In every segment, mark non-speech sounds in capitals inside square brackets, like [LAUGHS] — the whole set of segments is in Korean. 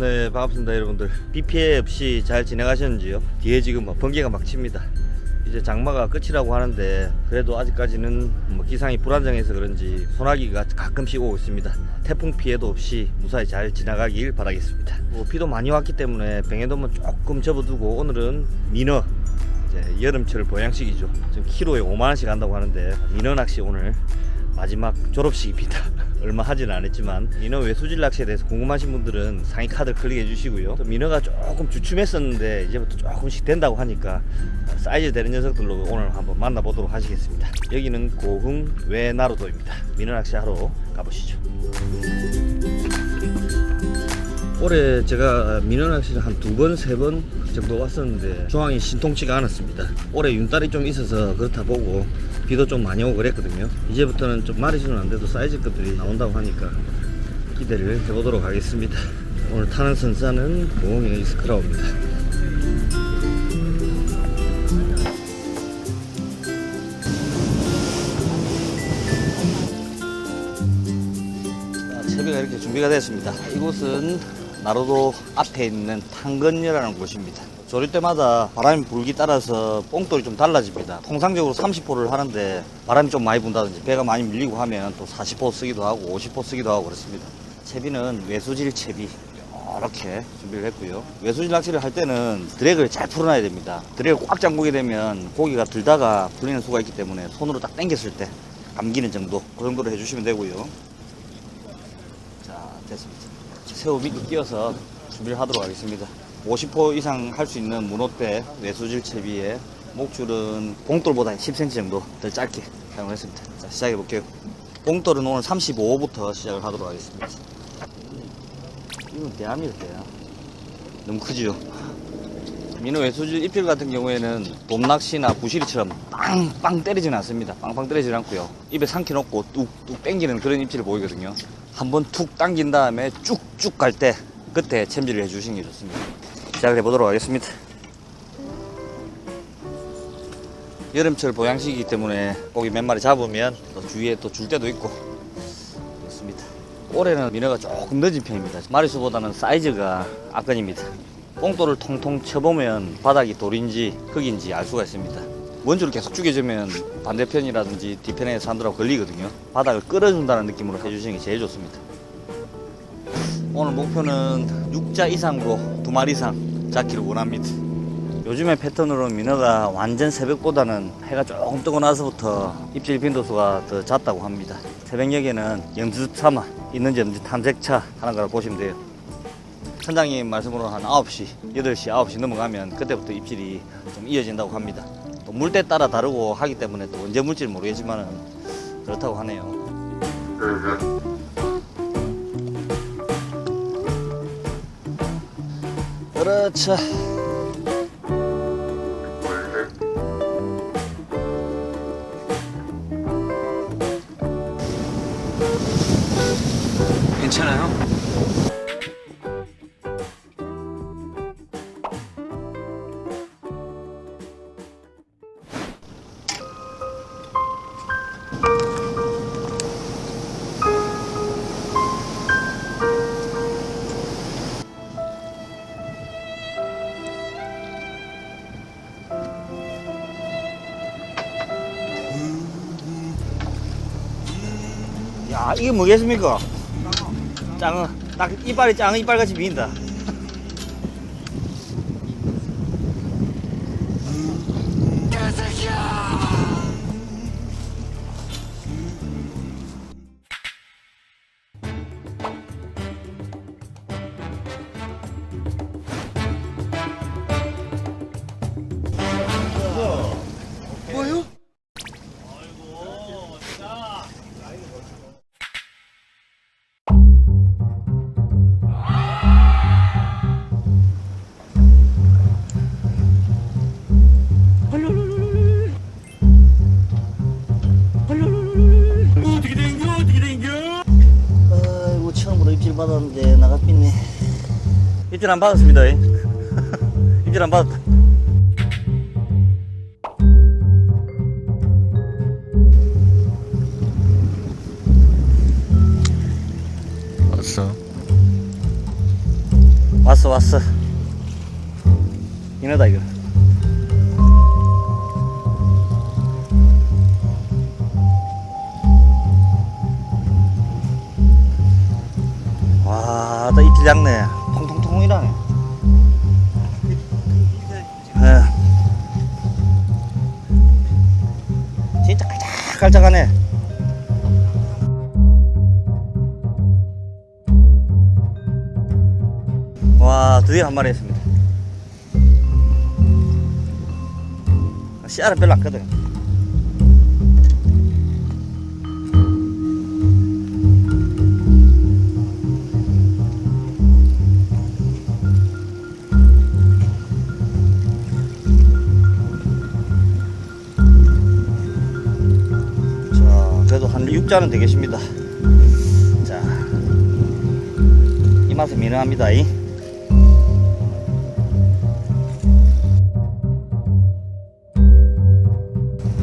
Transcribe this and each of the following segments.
네 반갑습니다 여러분들. 비 피해 없이 잘 지나가셨는지요? 뒤에 지금 뭐 번개가 막 칩니다. 이제 장마가 끝이라고 하는데 그래도 아직까지는 뭐 기상이 불안정해서 그런지 소나기가 가끔씩 오고 있습니다. 태풍 피해도 없이 무사히 잘 지나가길 바라겠습니다. 뭐 비도 많이 왔기 때문에 병해돔은 조금 접어두고 오늘은 민어 이제 여름철 보양식이죠. 지금 키로에 5만원씩 한다고 하는데 민어 낚시 오늘 마지막 졸업식입니다. 얼마 하진 않았지만 민어 외수질 낚시에 대해서 궁금하신 분들은 상위 카드 클릭해 주시고요. 또 민어가 조금 주춤했었는데 이제부터 조금씩 된다고 하니까 사이즈 되는 녀석들로 오늘 한번 만나보도록 하시겠습니다. 여기는 고흥 외나루도입니다. 민어 낚시 하러 가보시죠. 올해 제가 민어 낚시를 한 두 번, 세 번 정도 왔었는데 조항이 신통치가 않았습니다. 올해 윤달이 좀 있어서 그렇다 보고 비도 좀 많이 오고 그랬거든요. 이제부터는 좀 마리수는 안 돼도 사이즈 것들이 나온다고 하니까 기대를 해보도록 하겠습니다. 오늘 타는 선사는 고흥의 이스크라우입니다. 자, 채비가 이렇게 준비가 됐습니다. 이곳은 나로도 앞에 있는 탕건녀라는 곳입니다. 조릴 때마다 바람이 불기 따라서 뽕돌이 좀 달라집니다. 통상적으로 30호를 하는데 바람이 좀 많이 분다든지 배가 많이 밀리고 하면 또 40호 쓰기도 하고 50호 쓰기도 하고 그렇습니다. 채비는 외수질 채비 이렇게 준비를 했고요. 외수질 낚시를 할 때는 드랙을 잘 풀어놔야 됩니다. 드랙을 꽉 잠그게 되면 고기가 들다가 풀리는 수가 있기 때문에 손으로 딱 당겼을 때 감기는 정도 그 정도로 해주시면 되고요. 자 됐습니다. 새우 밑에 끼워서 준비를 하도록 하겠습니다. 50호 이상 할 수 있는 문어대 외수질 채비에 목줄은 봉돌보다 10cm 정도 더 짧게 사용을 했습니다. 자 시작해 볼게요. 봉돌은 오늘 35호부터 시작을 하도록 하겠습니다. 이건 대함이다 대함. 너무 크지요? 민어 외수질 입질 같은 경우에는 돔낚시나 부시리처럼 빵빵 때리지는 않습니다. 빵빵 때리지는 않고요. 입에 삼키 놓고 뚝뚝 당기는 그런 입질을 보이거든요. 한번 툭 당긴 다음에 쭉쭉 갈 때 그때 챔질을 해주시는 게 좋습니다. 시작을 해보도록 하겠습니다. 여름철 보양식이기 때문에 고기 몇 마리 잡으면 또 주위에 또 줄 때도 있고 그렇습니다. 올해는 민어가 조금 늦은 편입니다. 마리수보다는 사이즈가 압권입니다. 뽕돌을 통통 쳐보면 바닥이 돌인지 흙인지 알 수가 있습니다. 원줄을 계속 죽여주면 반대편이라든지 뒤편에 산들하고 걸리거든요. 바닥을 끌어준다는 느낌으로 해주시는 게 제일 좋습니다. 오늘 목표는 6자 이상으로 두 마리 이상 잡기를 원합니다. 요즘의 패턴으로는 민어가 완전 새벽보다는 해가 조금 뜨고 나서부터 입질 빈도수가 더 잦다고 합니다. 새벽녘에는 영주 삼아 있는지 없는지 탐색차 하는 거라 보시면 돼요. 선장님 말씀으로 한 9시, 8시, 9시 넘어가면 그때부터 입질이 좀 이어진다고 합니다. 또 물때 따라 다르고 하기 때문에 또 언제 물지 모르겠지만 그렇다고 하네요. 그렇죠. 괜찮아요? 이게 뭐겠습니까? 짱어 딱 이빨이 짱어 이빨같이 비인다 입질 안 받았습니다. [LAUGHS] 이. 입질 안 받았다. 왔어. 왔어 왔어. 이거다 이거. 와나 이틀 작네 통통통이라네 깔짝깔짝하네. 와 드디어 한 마리 했습니다. 씨알은 별로 안 크거든 6자는 되겠습니다 자 이 맛은 미능합니다 이.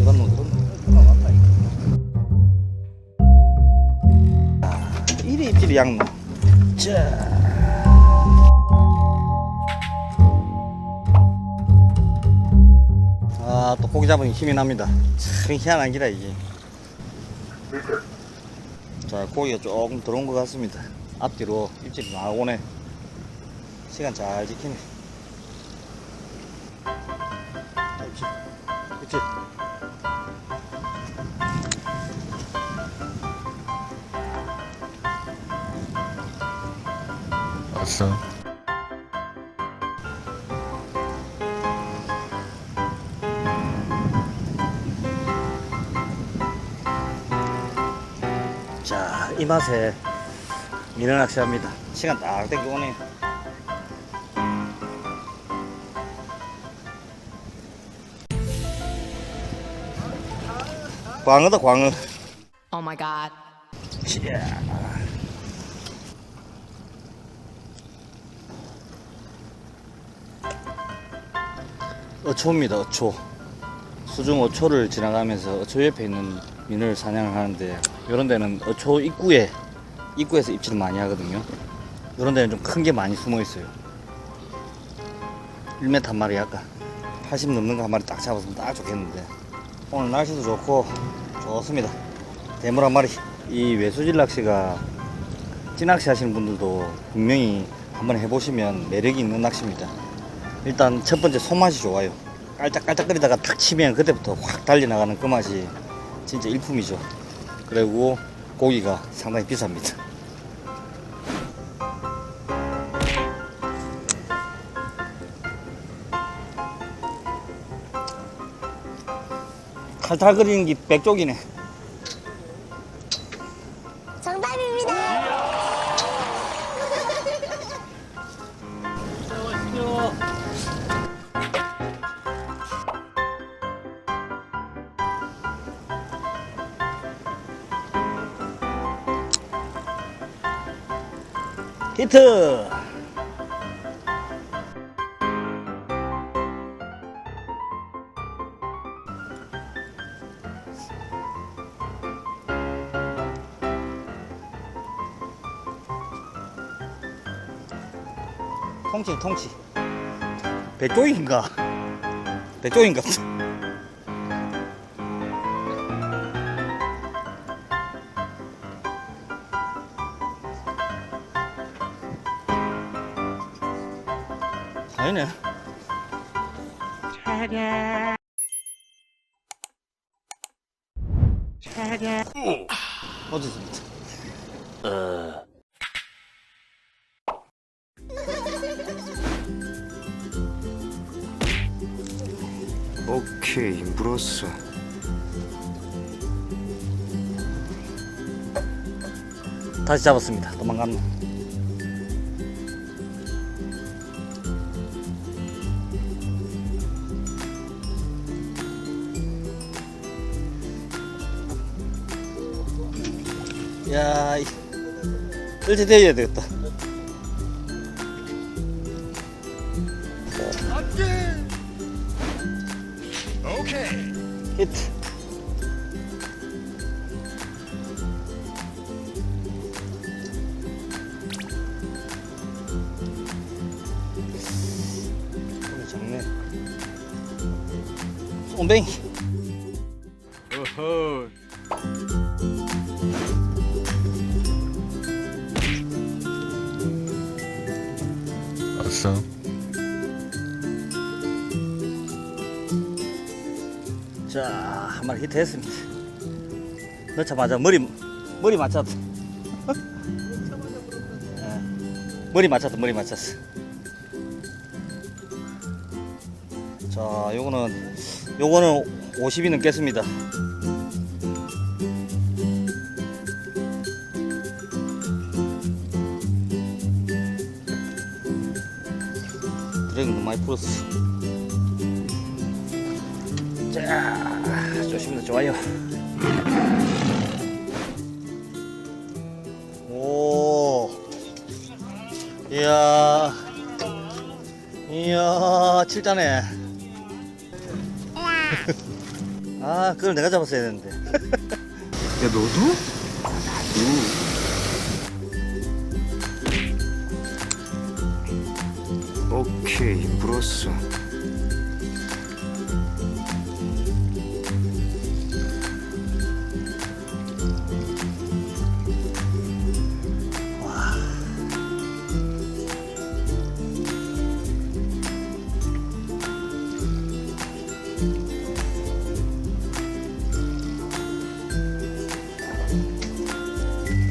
뭐 이리 입질이 양노. 자. 아, 또 고기 잡으니 힘이 납니다. 참 희한한 기라, 이게. 자, 고기가 조금 들어온 것 같습니다. 앞뒤로 입질이 막 오네. 시간 잘 지키네. 자, 입질. 자, 이 맛에 민어 낚시합니다. 시간 딱 땡겨 오네. 광어다, 광어. Oh my god. 자. 어초입니다, 어초. 수중 어초를 지나가면서 어초 옆에 있는 민을 사냥을 하는데 이런 데는 어초 입구에 입구에서 입질을 많이 하거든요. 이런 데는 좀 큰 게 많이 숨어 있어요. 1m 한 마리 아까 80 넘는 거 한 마리 딱 잡았으면 딱 좋겠는데 오늘 날씨도 좋고 좋습니다. 대물 한 마리. 이 외수질 낚시가 찌낚시 하시는 분들도 분명히 한번 해보시면 매력이 있는 낚시입니다. 일단 첫 번째 손맛이 좋아요. 깔짝깔짝거리다가 탁 치면 그때부터 확 달려나가는 그 맛이 진짜 일품이죠. 그리고 고기가 상당히 비쌉니다. 탈탈거리는 게 백쪽이네. 히트! 통치, 통치. 배쪽인가? 배쪽인가? [LAUGHS] 어디서? 어. 오케이, 물었어. 다시 잡았습니다. 도망갔노. 야, 일제 대야 되겠다. 히트. 뱅 오호. 왔어. 자, 한 마리 히트했습니다. 넣자마자 머리 머리 맞췄다. 예, 머리 맞췄다, 머리 맞췄어. 자, 요거는 요거는 50이 넘겠습니다. 드래곤 너무 많이 풀었어. 자, 좋습니다. 좋아요. 오, 이야, 이야, 칠자네. 아, 그걸 내가 잡았어야 되는데. 야 너도? 나도. 오케이 불었어.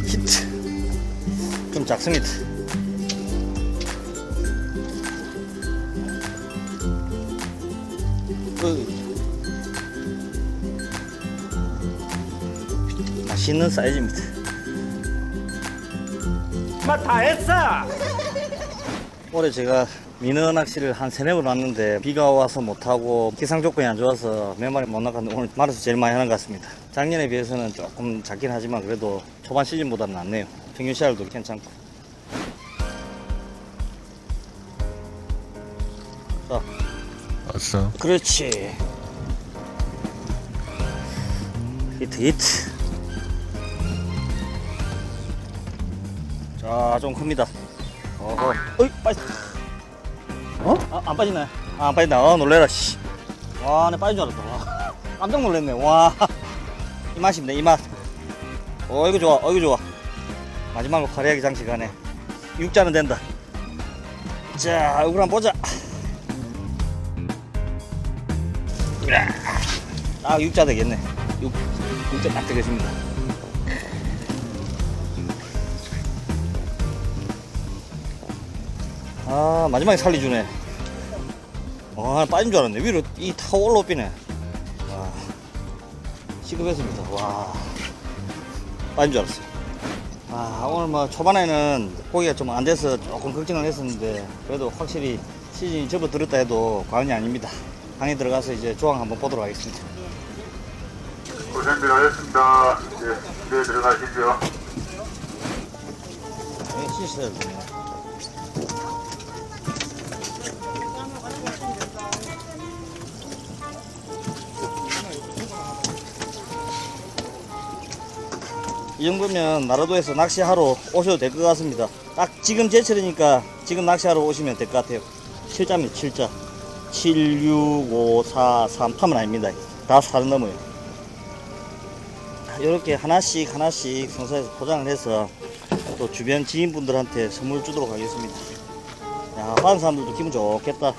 히트. 좀 작습니다. 으. 맛있는 사이즈입니다. 맛다 했어! 올해 제가 민어 낚시를 한 세네 번 왔는데 비가 와서 못하고 기상 조건이 안 좋아서 몇 마리 못 나갔는데 오늘 말에서 제일 많이 하는 것 같습니다. 작년에 비해서는 조금 작긴 하지만 그래도 초반 시즌보다는 낫네요. 평균 씨알도 괜찮고. 왔어. 그렇지. 히트 히트. 자, 좀 큽니다. 어허. 어이, 빠지. 어? 아, 안 빠지네. 아, 안 빠진다. 어, 놀래라, 씨. 와, 내 빠진 줄 알았다. 와. 깜짝 놀랐네. 와. 이 맛입니다, 이 맛. 어, 이거 좋아, 어, 이거 좋아. 마지막으로 화려하게 장식하네. 육자는 된다. 자, 얼굴 한번 보자. 아, 육자 되겠네. 육, 육자 딱 되겠습니다. 아, 마지막에 살리주네. 와, 빠진 줄 알았네. 위로 이 타고 올라오비네. 와, 시급했습니다. 와, 빠진 줄 알았어. 아, 오늘 뭐 초반에는 고기가 좀 안 돼서 조금 걱정을 했었는데, 그래도 확실히 시즌이 접어들었다 해도 과언이 아닙니다. 방에 들어가서 이제 조항 한번 보도록 하겠습니다. 고생들 하셨습니다. 이제 집에 들어가시죠. 네, 씻어야 되네. 이 정도면 나라도에서 낚시하러 오셔도 될 것 같습니다. 딱 지금 제철이니까 지금 낚시하러 오시면 될 것 같아요. 7자입니다, 7자. 7, 6, 5, 4, 3, 3은 아닙니다. 다 4는 넘어요. 이렇게 하나씩 하나씩 성사해서 포장을 해서 또 주변 지인분들한테 선물 주도록 하겠습니다. 야, 받은 사람들도 기분 좋겠다.